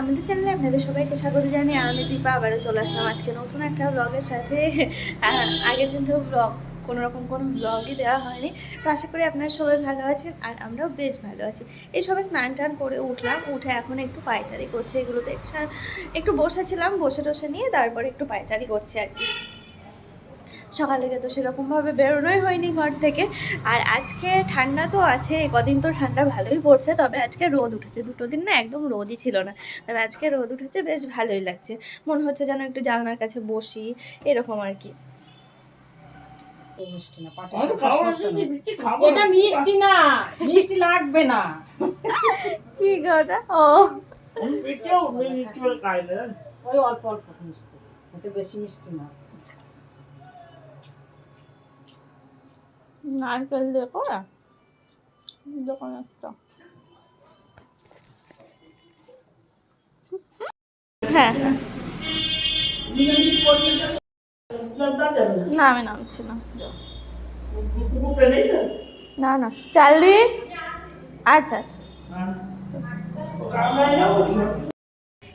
আমাদের চ্যানেলে আপনাদের সবাইকে স্বাগত জানি আমি দীপা আবারও চলে আসলাম। আজকে নতুন একটা ব্লগের সাথে। আগের দিন তো ব্লগ কোনো রকম কোনো ব্লগই দেওয়া হয়নি। তো আশা করি আপনারা সবাই ভালো আছেন আর আমরাও বেশ ভালো আছি। এই সবাই স্নান টান করে উঠলাম, উঠে এখন একটু পায়চারি করছে। এগুলোতে একটু বসেছিলাম, বসে টসে নিয়ে তারপরে একটু পায়চারি করছে আর কি। সকাল থেকে তো সেরকমভাবে বেরোনোই হয়নি ঘর থেকে। আর আজকে ঠান্ডা তো আছে কদিন তো ঠান্ডা ভালোই পড়ছে তবে আজকে রোদ উঠেছে। দুটো দিন না একদম রোদই ছিল না। তবে আজকে রোদ উঠেছে বেশ ভালোই লাগছে। মনে হচ্ছে যেন একটু জানলার কাছে বসি এরকম আর কি। এটা মিষ্টি না মিষ্টি লাগবে না। কি গোটা ও। মিষ্টিও মিষ্টি করে খাই না ওই অল্প অল্প মিষ্টি এতে বেশি মিষ্টি না। নারকেল দিয়ে করা দোকান একটা। হ্যাঁ। না আমি না। না আচ্ছা আচ্ছা।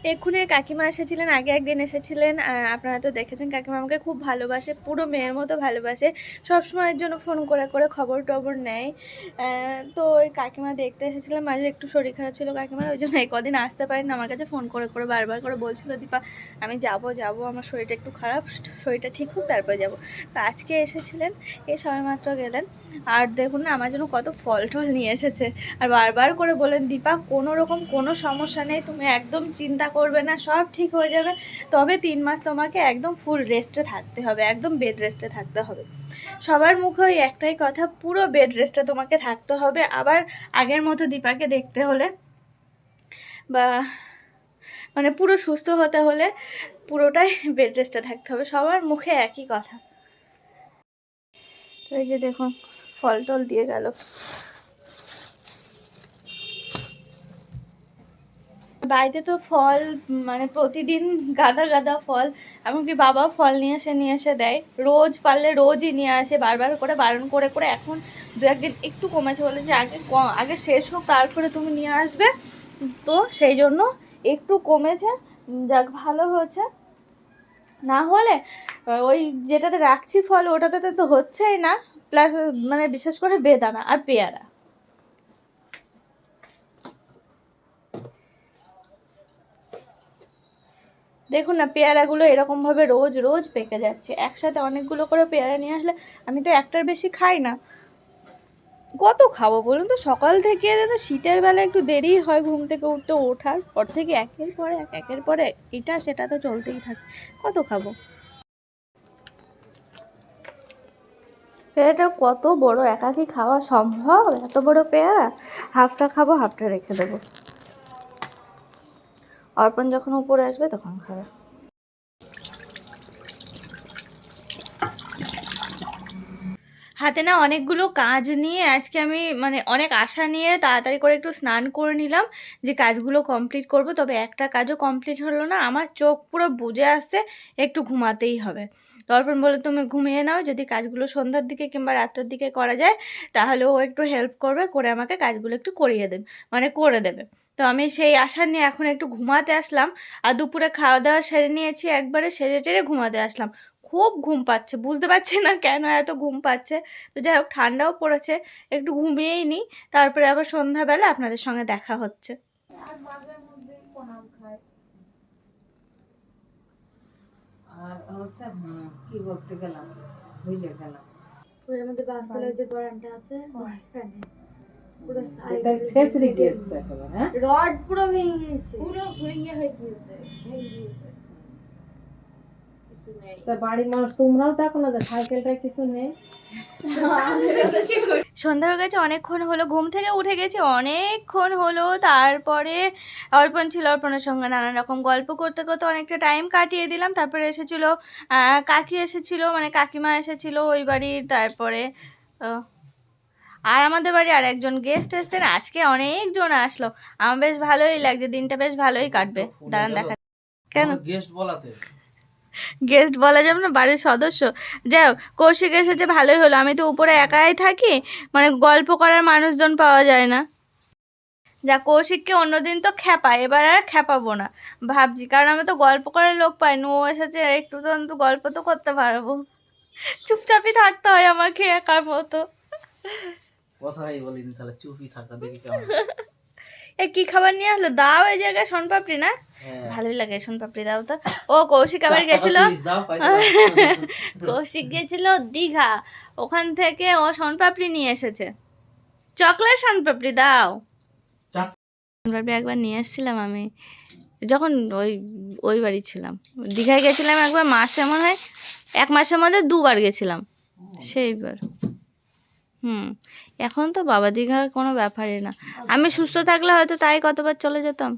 এক্ষুনি কাকিমা এসেছিলেন, আগে একদিন এসেছিলেন। আপনারা তো দেখেছেন, কাকিমা আমাকে খুব ভালোবাসে, পুরো মেয়ের মতো ভালোবাসে। সব সময়ের জন্য ফোন করে করে খবর টবর নেয় তো ওই কাকিমা দেখতে এসেছিলাম মাঝে একটু শরীর খারাপ ছিল কাকিমার, ওই জন্য কদিন আসতে পারেন। আমার কাছে ফোন করে করে বারবার করে বলছিল, দীপা, আমি যাব যাব, আমার শরীরটা একটু খারাপ, শরীরটা ঠিক হোক, তারপরে যাব। তো আজকে এসেছিলেন এই সবেমাত্র গেলেন। আর দেখুন না, আমার জন্য কত ফল টল নিয়ে এসেছে। আর বারবার করে বলেন, দীপা কোনো রকম কোনো সমস্যা নেই, তুমি একদম চিন্তা করবে না, সব ঠিক হয়ে যাবে। তবে তিন মাস তোমাকে একদম ফুল রেস্টে থাকতে হবে, একদম বেড রেস্টে থাকতে হবে। সবার মুখে ওই একটাই কথা, পুরো বেড রেস্টে তোমাকে থাকতে হবে। আবার আগের মতো দীপাকে দেখতে হলে বা মানে পুরো সুস্থ হতে হলে পুরোটাই বেড রেস্টে থাকতে হবে। সবার মুখে একই কথা। তো এই যে দেখুন ফল টল দিয়ে গেল। বাড়িতে তো ফল মানে প্রতিদিন গাদা গাদা ফল, এমনকি বাবা ফল নিয়ে এসে নিয়ে এসে দেয়। রোজ পারলে রোজই নিয়ে আসে, বারবার করে, বারণ করে করে এখন দু একদিন একটু কমেছে বলে যে আগে আগে শেষ হোক, তারপরে তুমি নিয়ে আসবে। তো সেই জন্য একটু কমেছে, যাক ভালো হয়েছে। না হলে ওই যেটাতে রাখছি ফল, ওটাতে তো হচ্ছেই না। প্লাস মানে বিশেষ করে বেদানা আর পেয়ারা। দেখুন না, পেয়ারাগুলো এরকমভাবে রোজ রোজ পেকে যাচ্ছে। একসাথে অনেকগুলো করে পেয়ারা নিয়ে আসলে আমি তো একটার বেশি খাই না। কত খাব বলুন তো? সকাল থেকে তো শীতের বেলা একটু দেরি হয় ঘুম থেকে উঠতে, ওঠার পর থেকে একের পরে এক, একের পরে এটা সেটা তো চলতেই থাকে। কত খাব? পেয়ারাটা কত বড় একা কি খাওয়া সম্ভব? এত বড় পেয়ারা? হাফটা খাব, হাফটা রেখে দেবো। অর্পণ যখন উপরে আসবে তখন খাবে। হাতে না অনেকগুলো কাজ নিয়ে আজকে আমি মানে অনেক আশা নিয়ে তাড়াতাড়ি করে একটু স্নান করে নিলাম, যে কাজগুলো কমপ্লিট করব। তবে একটা কাজও কমপ্লিট হলো না, আমার চোখ পুরো বুঝে আসছে, একটু ঘুমাতেই হবে। তর্পণ বলে তুমি ঘুমিয়ে নাও, যদি কাজগুলো সন্ধ্যার দিকে কিংবা রাত্রের দিকে করা যায়, তাহলে ও একটু হেল্প করবে, করে আমাকে কাজগুলো একটু করিয়ে দেবে মানে করে দেবে। তো আমি সেই আশা নিয়ে এখন একটু ঘুমাতে আসলাম আর দুপুরে খাওয়া দাওয়া সেরে নিয়েছি একবারে সেরে টেরে ঘুমাতে আসলাম। খুব ঘুম পাচ্ছে বুঝতে পারছি না কেন এত ঘুম পাচ্ছে। তো যাই হোক ঠান্ডাও পড়েছে একটু ঘুমিয়েই নিই তারপরে আবার সন্ধ্যাবেলা আপনাদের সঙ্গে দেখা হচ্ছে। আর হচ্ছে কি বলতে গেলাম ভুলে গেলাম। ওই আমাদের বাসতলায় যে দোকানটা আছে ওইখানে পুরো এটা ফ্যাসিলিটি আসতে হবে হ্যাঁ? রড পুরো ভেঙে গেছে পুরো ভেঙে হয়ে গিয়েছে ভেঙে গিয়েছে। তা বাড়ির মানুষ তোমরাও দেখো না সাইকেলটা কিছু নেই? সন্ধ্যা হয়ে গেছে অনেকক্ষণ হলো ঘুম থেকে উঠে গেছি অনেকক্ষণ হলো তারপরে অর্পণ ছিল অর্পণের সঙ্গে নানান রকম গল্প করতে করতে অনেকটা টাইম কাটিয়ে দিলাম তারপরে এসেছিল আহ, কাকি এসেছিল মানে কাকিমা এসেছিল ওই বাড়ির তারপরে আহ, আর আমাদের বাড়ি আর একজন গেস্ট এসেছেন আজকে অনেকজন আসলো। আমার বেশ ভালোই লাগছে দিনটা বেশ ভালোই কাটবে। দাঁড়ান দেখা কেন? গেস্ট বলাতে। গেস্ট বলা যাবে না বাড়ির সদস্য। যাই হোক কৌশিক এসেছে ভালোই হলো। আমি তো উপরে একাই থাকি মানে গল্প করার মানুষজন পাওয়া যায় না। যা কৌশিককে অন্যদিন তো খ্যাপা এবার আর খ্যাপাবো না। ভাবছি কারণ আমি তো গল্প করার লোক পাইনি ও এসেছে একটু তো অন্তত গল্প তো করতে পারব। চুপচাপই থাকতে হয় আমাকে একার মতো। কথাই বলিনি তাহলে চুপই থাকা দেখি কেমন এ কি খাবার নিয়ে আসলো? দাও এই জায়গায় সোনপাপড়ি না? হ্যাঁ। ভালোই লাগে সোনপাপড়ি দাও তো। ও কৌশিক আবার গেছিল? কৌশিক গেছিল দীঘা। ওখান থেকে ও সোনপাপড়ি নিয়ে এসেছে। চকলেট সোনপাপড়ি দাও। সোনপাপড়ি একবার নিয়ে এসেছিলাম আমি। যখন ওই ওই বাড়ি ছিলাম। দীঘায় গেছিলাম একবার মাসে মনে হয় এক মাসের মধ্যে দুবার গেছিলাম। সেইবার। হুম, এখন তো বাবা দীঘার কোনো ব্যাপারই না। আমি সুস্থ থাকলে হয়তো তাই কতবার চলে যেতাম।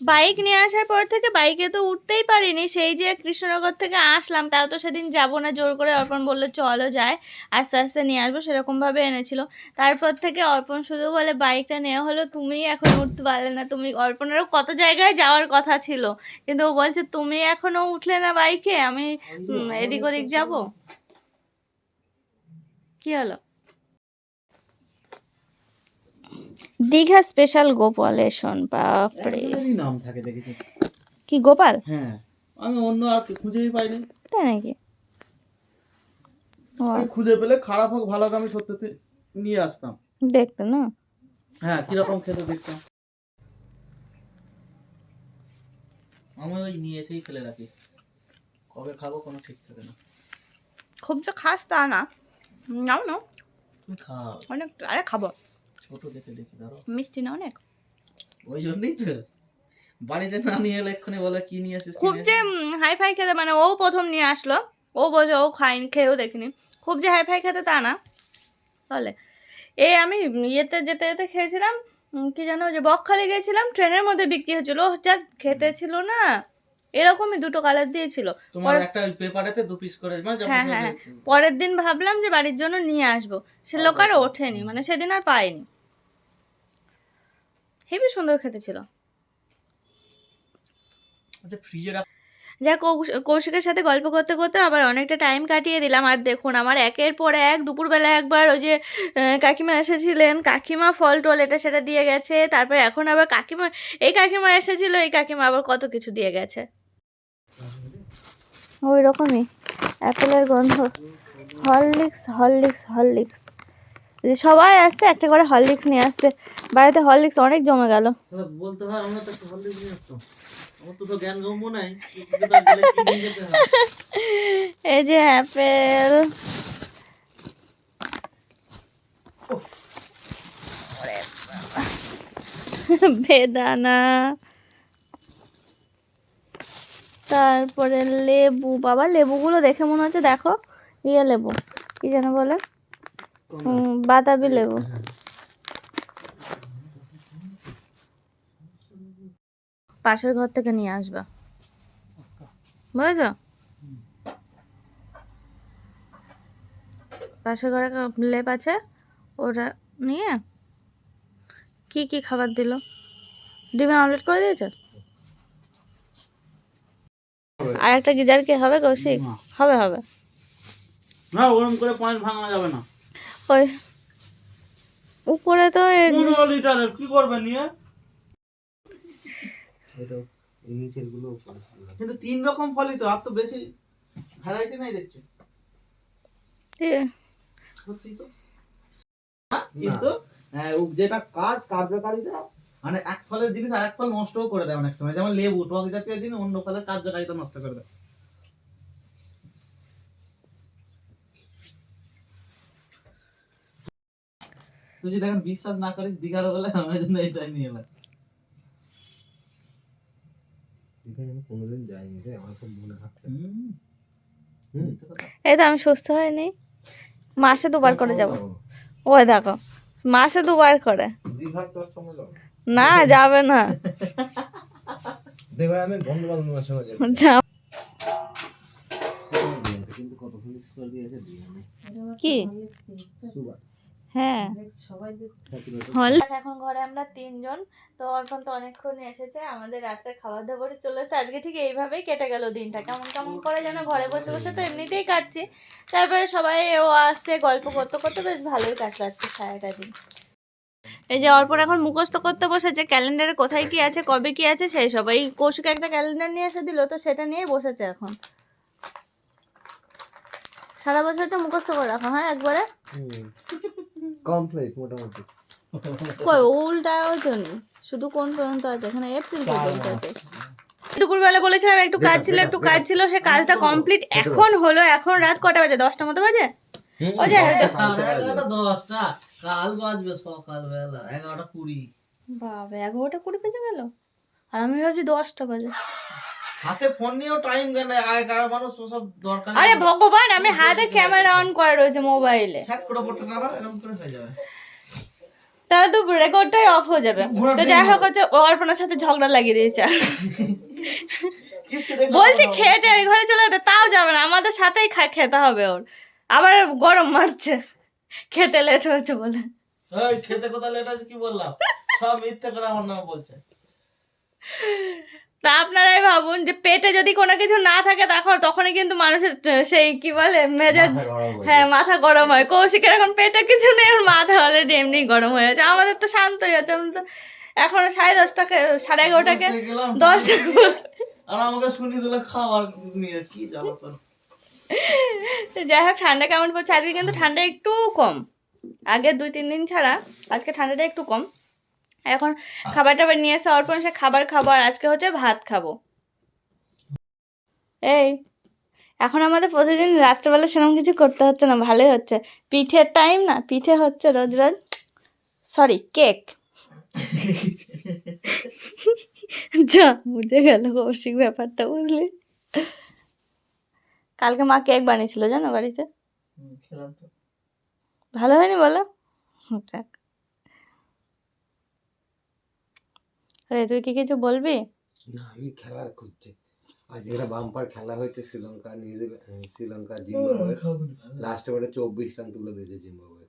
বাইক নিয়ে আসার পর থেকে বাইকে তো উঠতেই পারিনি। সেই যে কৃষ্ণনগর থেকে আসলাম, তাও তো সেদিন যাব না, জোর করে অর্পণ বলল, চলো যায় আস্তে আস্তে নিয়ে আসব, সেরকমভাবে এনেছিল। তারপর থেকে অর্পণ শুধু বলে, বাইকটা নেওয়া হলো, তুমিই এখন উঠতে পারলে না। তুমি অর্পণেরও কত জায়গায় যাওয়ার কথা ছিল, কিন্তু ও বলছে, তুমি এখনও উঠলে না বাইকে? আমি এদিক ওদিক যাব? দীঘা স্পেশাল গোপালেশন বাপরে। নাম থাকে দেখেছি। কি গোপাল? হ্যাঁ আমি অন্য আর খুঁজেই পাইনি। তাই নাকি? খুঁজে পেলে খারাপ হোক ভালো হোক আমি সত্যি সত্যি নিয়ে আসতাম। দেখতে না? হ্যাঁ কীরকম খেতে দেখতাম আমি ওই নিয়ে এসেই ফেলে রাখি। কবে খাব কোনো ঠিক থাকে না। খুব যে খাস তা না। নাও না তুমি খাও। অনেক আরে খাব। ছোট দেখে দেখি ধরো মিষ্টি না অনেক? ওই জন্যই তো। বাড়িতে না নিয়ে এলে এক্ষুনি বলে কি নিয়ে আসিস খুব যে হাই ফাই খেতে মানে ও প্রথম নিয়ে আসলো। ও বলছে ও খাইনি খেয়েও দেখিনি। খুব যে হাই ফাই খেতে তা না। বলে এই আমি ইয়েতে যেতে যেতে খেয়েছিলাম কি জানো যে বকখালি গেছিলাম ট্রেনের মধ্যে বিক্রি হচ্ছিল ও যা খেতে ছিল না। এরকমই দুটো কালার দিয়েছিল তোমার একটা পেপারেতে দু পিস করে মানে যখন হ্যাঁ, হ্যাঁ, পরের দিন ভাবলাম যে বাড়ির জন্য নিয়ে আসব। সে লোক আর ওঠেনি মানে সেদিন আর পাইনি হেবি সুন্দর খেতে ছিল। আচ্ছা ফ্রিজে রাখ যা কৌশ- কৌশিকের সাথে গল্প করতে করতে আবার অনেকটা টাইম কাটিয়ে দিলাম। আর দেখুন আমার একের পর এক দুপুরবেলা একবার ওই যে কাকিমা এসেছিলেন। কাকিমা ফল টল এটা সেটা দিয়ে গেছে। তারপর এখন আবার কাকিমা এই কাকিমা এসেছিল এই কাকিমা আবার কত কিছু দিয়ে গেছে। ওই রকমই অ্যাপেলের গন্ধ। Horlicks Horlicks Horlicks. সবাই আসছে একটা করে হরলিক্স নিয়ে আসছে বাড়িতে হরলিক্স অনেক জমে গেল। বলতে হয় আমরা তো নিয়ে আসতাম। এই যে অ্যাপেল। বেদানা। তারপরে লেবু বাবা লেবুগুলো দেখে মনে হচ্ছে দেখো ইয়ে লেবু কি যেন বলে? বাতাবি লেবু। পাশের ঘর থেকে নিয়ে আসবা। বুঝেছ? পাশের ঘরে লেপ আছে ওটা নিয়ে কি কি খাবার দিল? ডিমের অমলেট করে দিয়েছে? আর একটা গিজার কি হবে কৌশিক হবে হবে। না ওরকম করে পয়েন্ট ভাঙানো যাবে না। ওই উপরে তো পনেরো লিটারের কি করবে নিয়ে? নিচেরগুলো কিন্তু তিন রকম ফলই তো আর তো বেশি ভ্যারাইটি নাই দেখছি। এ- সত্যি তো? হ্যাঁ, কিন্তু হ্যাঁ, ও যেটা কাজ কার্যকারিতা মানে এক ফলের জিনিস আর এক ফল নষ্টও করে দেয় অনেক সময়। যেমন লেবু টক জাতীয় জিনিস অন্য ফলের কার্যকারিতা নষ্ট করে দেয়। তুই যদি এখন বিশ্বাস না করিস দীঘার বলে আমার জন্য এটাই নিয়ে এলাম দীঘায় আমি কোনোদিন যাইনি রে আমার খুব মনে হাত। এই তো আমি সুস্থ হয়নি। মাসে দুবার করে যাব। ওই দেখো মাসে দুবার করে। দীঘার তোর সময় না যাবে না। দীঘায় আমি বন্ধু বান্ধবের সঙ্গে যাব কি? হ্যাঁ। হল এখন ঘরে আমরা তিনজন তো অর্পণ তো অনেকক্ষণ এসেছে আমাদের রাত্রে খাবার দাবারে চলে এসে আজকে ঠিক এইভাবেই কেটে গেল দিনটা। কেমন কেমন করে যেন ঘরে বসে বসে তো এমনিতেই কাটছি। তারপরে সবাই ও আসছে গল্প করতে করতে বেশ ভালোই কাটলো আজকে সারাটা দিন। এই যে অর্পণ এখন মুখস্থ করতে বসেছে ক্যালেন্ডারে কোথায় কি আছে কবে কি আছে সেই সব এই কৌশিক একটা ক্যালেন্ডার নিয়ে এসে দিল তো সেটা নিয়ে বসেছে এখন। সারা বছরটা মুখস্থ করে রাখো হ্যাঁ একবারে? কমপ্লিট মোটামুটি। কই উল্টাও তো নেই। শুধু কোন পর্যন্ত আছে? এখানে এপ্রিল পর্যন্ত আছে। দুপুরবেলা বলেছিলাম একটু কাজ ছিল একটু কাজ ছিল সে কাজটা কমপ্লিট এখন হলো এখন রাত কটা বাজে? দশটা মতো বাজে? ও যে দশটা। কাল বাজবে সকালবেলা এগারোটা কুড়ি। বাবা এগারোটা কুড়ি বেজে গেল? আর আমি ভাবছি দশটা বাজে। হাতে ফোন নিয়েও টাইম কেন আগেকার মানুষ সব দরকার আরে ভগবান আমি হাতে ক্যামেরা অন করা রয়েছে মোবাইলে সেট করে পড়তে না এরকম করে হয়ে যাবে। তাহলে তো রেকর্ডটাই অফ হয়ে যাবে। তো যাই হোক হচ্ছে অর্পণার সাথে ঝগড়া লাগিয়ে দিয়েছে। বলছি খেটে ওই ঘরে চলে যেতে তাও যাবে না আমাদের সাথেই খেতে হবে ওর। আবার গরম মারছে। খেতে লেট হয়েছে বলে। এই খেতে কোথায় লেট আছে কি বললাম? সব মিথ্যে করে আমার নাম বলছে। তা আপনারাই ভাবুন যে পেটে যদি কোনো কিছু না থাকে তখন তখনই কিন্তু মানুষের সেই কি বলে মেজাজ হ্যাঁ মাথা গরম হয়। কৌশিকের এখন পেটে কিছু নেই ওর মাথা অলরেডি এমনি গরম হয়ে যাচ্ছে আমাদের তো শান্তই যাচ্ছে আমি তো এখন সাড়ে দশটাকে সাড়ে এগারোটাকে দশটা আর আমাকে শুনিয়ে দিল খাবার নিয়ে কি তোর যাই হোক ঠান্ডা কেমন পড়ছে? আজকে কিন্তু ঠান্ডা একটু কম। আগে দুই তিন দিন ছাড়া আজকে ঠান্ডাটা একটু কম। এখন খাবার টাবার নিয়ে এসে অর্পণ সে খাবার খাব আর আজকে হচ্ছে ভাত খাব। এই এখন আমাদের প্রতিদিন রাত্রেবেলা সেরকম কিছু করতে হচ্ছে না ভালোই হচ্ছে। পিঠের টাইম না পিঠে হচ্ছে রোজ রোজ সরি কেক যা বুঝে গেল কৌশিক ব্যাপারটা বুঝলি? কালকে মা কেক বানিয়েছিল জানো বাড়িতে? হুম, খেলাম তো। ভালো হয়নি বলো? যাক। আরে তুই কি কিছু বলবি? না আমি খেলা খুঁজছি আজ একটা বাম্পার খেলা হয়েছে Sri Lanka New Zealand Sri Lanka Zimbabwe. Last ওভারে চব্বিশ রান তুলে দিয়েছে জিম্বাবুয়ে।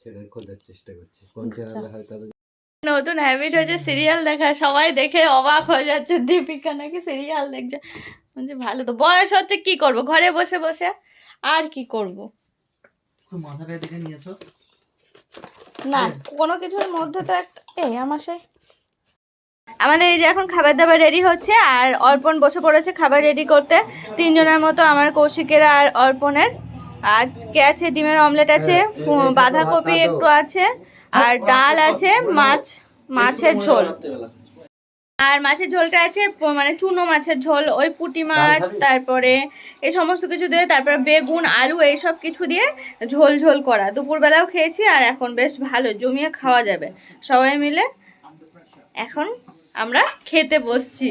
সেটাই খোঁজার চেষ্টা করছি। কোন চ্যানেলে হয়তো নতুন হ্যাবিট হয়েছে সিরিয়াল দেখা সবাই দেখে অবাক হয়ে যাচ্ছে দীপিকা নাকি সিরিয়াল দেখছে। বলছি ভালো তো বয়স হচ্ছে কি করব? ঘরে বসে বসে আর কি করব? না কোনো কিছুর মধ্যে তো একটা এই আমার সেই আমাদের এই যে এখন খাবার দাবার রেডি হচ্ছে আর অর্পণ বসে পড়েছে খাবার রেডি করতে। তিনজনের মতো আমার কৌশিকের আর অর্পণের। আজকে আছে ডিমের অমলেট আছে বাঁধাকপি একটু আছে আর ডাল আছে মাছ মাছের ঝোল। আর মাছের ঝোলটা আছে মানে চুনো মাছের ঝোল ওই পুটি মাছ তারপরে এই সমস্ত কিছু দিয়ে তারপরে বেগুন আলু এই সব কিছু দিয়ে ঝোল ঝোল করা। দুপুরবেলাও খেয়েছি আর এখন বেশ ভালো জমিয়ে খাওয়া যাবে। সবাই মিলে এখন আমরা খেতে বসছি।